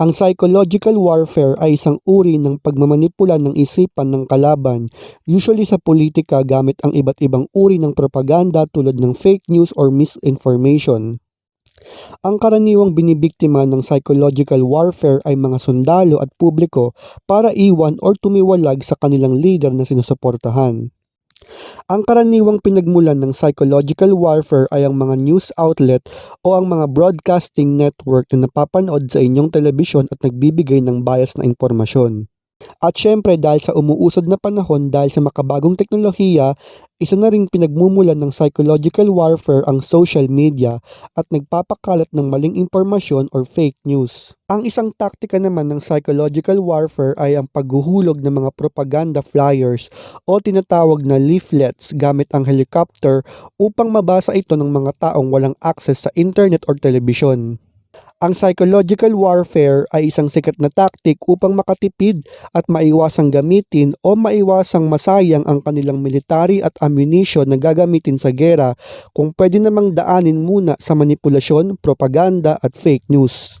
Ang psychological warfare ay isang uri ng pagmamanipula ng isipan ng kalaban, usually sa politika gamit ang iba't ibang uri ng propaganda tulad ng fake news or misinformation. Ang karaniwang binibiktima ng psychological warfare ay mga sundalo at publiko para iwan or tumiwalag sa kanilang leader na sinusuportahan. Ang karaniwang pinagmulan ng psychological warfare ay ang mga news outlet o ang mga broadcasting network na napapanood sa inyong telebisyon at nagbibigay ng bias na impormasyon. At syempre dahil sa umuusad na panahon dahil sa makabagong teknolohiya, isa na ring pinagmumulan ng psychological warfare ang social media at nagpapakalat ng maling impormasyon or fake news. Ang isang taktika naman ng psychological warfare ay ang paghuhulog ng mga propaganda flyers o tinatawag na leaflets gamit ang helicopter upang mabasa ito ng mga taong walang access sa internet or telebisyon. Ang psychological warfare ay isang sikat na taktik upang makatipid at maiwasang gamitin o maiwasang masayang ang kanilang military at ammunition na gagamitin sa gera kung pwede namang daanin muna sa manipulasyon, propaganda at fake news.